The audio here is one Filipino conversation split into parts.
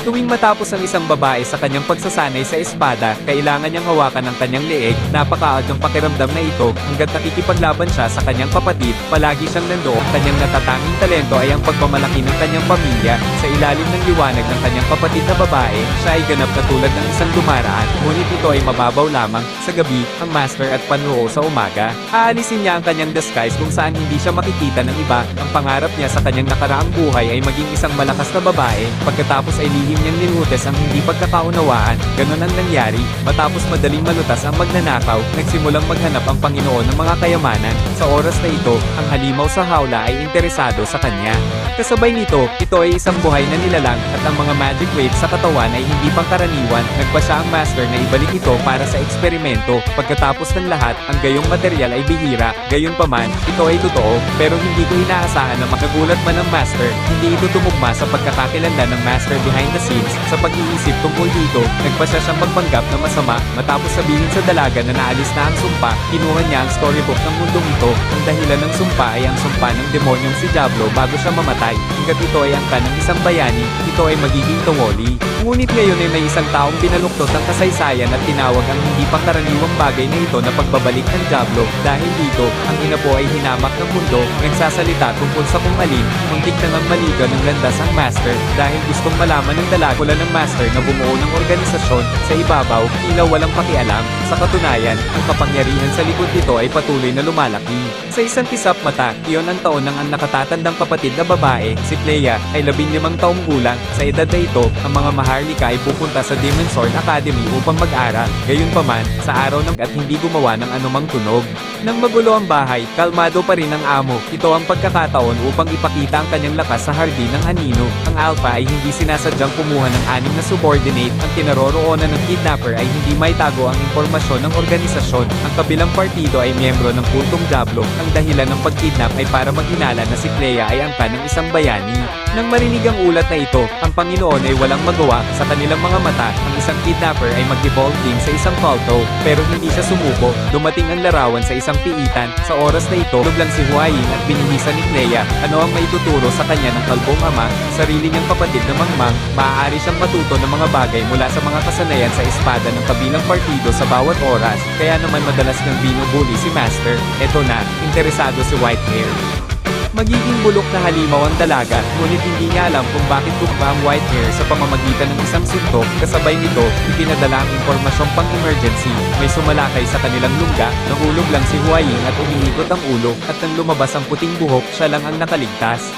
Tuwing matapos ang isang babae sa kanyang pagsasanay sa espada, kailangan niyang hawakan ang kanyang leeg, napakaad ng pakiramdam na ito, hanggat nakikipaglaban siya sa kanyang kapatid, palagi siyang nandoon. Ang kanyang natatanging talento ay ang pagmamalaki ng kanyang pamilya. Sa ilalim ng liwanag ng kanyang kapatid na babae, siya ay ganap na tulad ng isang dumaraan, ngunit ito ay mababaw lamang. Sa gabi, ang master at panroo sa umaga. Aalisin niya ang kanyang disguise kung saan hindi siya makikita ng iba. Ang pangarap niya sa kanyang nakaraang buhay ay maging isang malakas na babae, pagkatapos ay lihim niyang nilutes ang hindi pagkakaunawaan. Ganon ang nangyari, matapos madaling malutas ang magnanakaw, nagsimulang maghanap ang Panginoon ng mga kayamanan. Sa oras na ito, ang halimaw sa hawla ay interesado sa kanya. Kasabay nito, ito ay isang buhay na nilalang at ang mga magic waves sa katawan ay hindi pangkaraniwan. Nagpa siya ang master na ibalik ito para sa eksperimento. Pagkatapos ng lahat, ang gayong material ay bihira. Gayon pa man, ito ay totoo, pero hindi ko inaasahan na makagulat man ang master. Hindi ito tumugma sa pagkakakilala ng master behind the scenes. Sa pag-iisip tungkol dito, nagpa siya siyang magpanggap na masama matapos sabihin sa dalaga na naalis na ang sumpa, kinuha niya ang storybook ng mundong ito. Ang dahilan ng sumpa ay ang sumpa ng demonyong si Diablo bago siya mamatay. Hanggat ito ay angka ng isang bayani, ito ay magiging tungoli. Ngunit ngayon ay may isang taong binaluktot ang kasaysayan at tinawag ang hindi pangkaraniwang bagay na ito na pagbabalik ng Diablo. Dahil dito, ang ina po ay hinamak ng mundo, nagsasalita tungkol sa kung alin, muntik na ngang maliga ng landas ang master dahil gustong malaman ng dalagula ng master na bumuo ng organisasyon sa ibabaw, tila walang pakialam. Sa katunayan, ang kapangyarihan sa likod nito ay patuloy na lumalaki. Sa isang kisap mata, iyon ang taon ng ang nakatatandang kapatid na babae, si Clea, ay labing limang taong gulang. Sa edad na ito, ang mga maharlika ay pupunta sa Demon Sword Academy upang mag-aral. Gayunpaman, sa araw ng at hindi gumawa ng anumang tunog. Nang magulo ang bahay, kalmado pa rin ang amo. Ito ang pagkakataon upang ipakita ang kanyang lakas sa hardin ng anino. Ang alpha ay hindi sinasadyang kumuha ng anim na subordinate. Ang kinaroroonan ng kidnapper ay hindi may tago ang impormasyon ng organisasyon. Ang kabilang partido ay miyembro ng kultong Diablo. Ang dahilan ng pagkidnap ay para maghinala na si Clea ay angka ng isang bayani. Nang marinig ang ulat na ito, ang Panginoon ay walang magawa sa kanilang mga mata. Ang isang kidnapper ay mag-evolve din sa isang culto, pero hindi siya sumuko. Dumating ang larawan sa isang piitan. Sa oras na ito, lang si Huayin at binihisa ni Clea. Ano ang maituturo sa kanya ng kalbong ama, sarili niyang kapatid na mangmang, maaari siyang matuto ng mga bagay mula sa mga kasanayan sa espada ng kabilang partido sa bawat oras. Kaya naman madalas niyang binubuli si Master. Eto na, interesado si Whitehair. Magiging bulok na halimaw ang dalaga, ngunit hindi niya alam kung bakit tugma ang white hair sa pamamagitan ng isang suntok, kasabay nito, ipinadala ang impormasyong pang-emergency. May sumalakay sa kanilang lungga, nahulog lang si Huaying at umiikot ang ulo, at nang lumabas ang puting buhok, siya lang ang nakaligtas.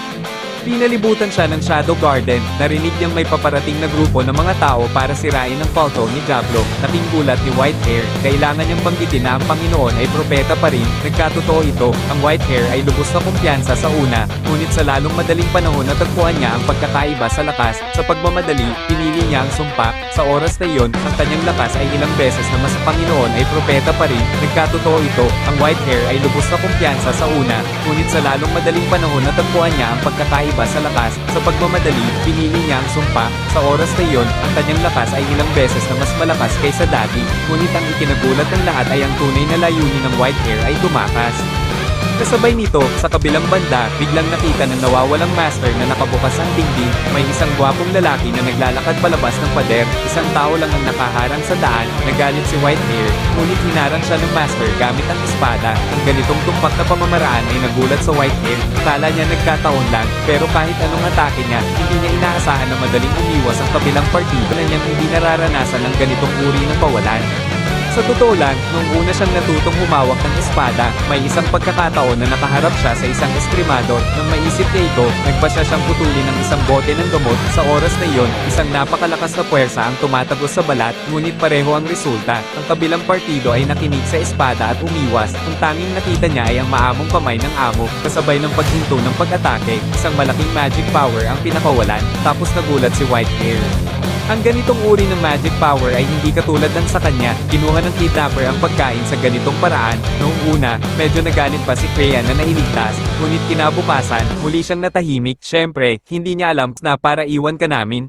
Pinalibutan siya ng Shadow Garden, narinig niyang may paparating na grupo ng mga tao para sirain ang kulto ni Diablo. Nating gulat ni Whitehair, kailangan niyang banggitin na ang Panginoon ay propeta pa rin. Nagkatotoo ito, ang Whitehair ay lubos na kumpiyansa sa una, ngunit sa lalong madaling panahon natagpuan niya ang pagkakaiba sa lakas. Sa pagmamadali, pinili niya ang sumpa. Sa oras na iyon, ang kanyang lakas ay ilang beses na mas Panginoon ay propeta pa rin. Nagkatotoo ito, ang Whitehair ay lubos na kumpiyansa sa una, ngunit sa lalong madaling panahon natagpuan niya ang pagkakaiba sa lakas. Sa pagmamadali, pinili niya ang sumpa. Sa oras na iyon, ang kanyang lakas ay ilang beses na mas malakas kaysa dati. Ngunit ang ikinagulat ng lahat ay ang tunay na layunin ng Whitehair ay tumakas. Kasabay nito, sa kabilang banda, biglang nakita ng nawawalang master na nakabukas ang dingding, may isang gwapong lalaki na naglalakad palabas ng pader, isang tao lang ang nakaharang sa daan, nagalit si Whitehair, ngunit hinarang siya ng master gamit ang espada. Ang ganitong tumpak na pamamaraan ay nagulat sa Whitehair, kala niya nagkataon lang, pero kahit anong atake niya, hindi niya inaasahan na madaling umiwas ang kabilang partido na niyang hindi nararanasan ng ganitong uri ng pawalan. Sa totoo lang, nung una siyang natutong humawak ng espada, may isang pagkakataon na nakaharap siya sa isang eskrimador. Nang maisip niya ito, nagpa siya siyang putulin ng isang bote ng gamot. Sa oras na iyon, isang napakalakas na puwersa ang tumatagos sa balat, ngunit pareho ang resulta. Ang kabilang partido ay nakinig sa espada at umiwas. Ang tanging nakita niya ay ang maamong kamay ng amo, kasabay ng paghinto ng pag-atake. Isang malaking magic power ang pinakawalan, tapos nagulat si Whitehair. Ang ganitong uri ng magic power ay hindi katulad ng sa kanya. Kinuha ng kidnapper ang pagkain sa ganitong paraan. Noong una, medyo nagalit pa si Freya na nailigtas. Ngunit kinabukasan, muli siyang natahimik. Siyempre, hindi niya alam na para iwan ka namin,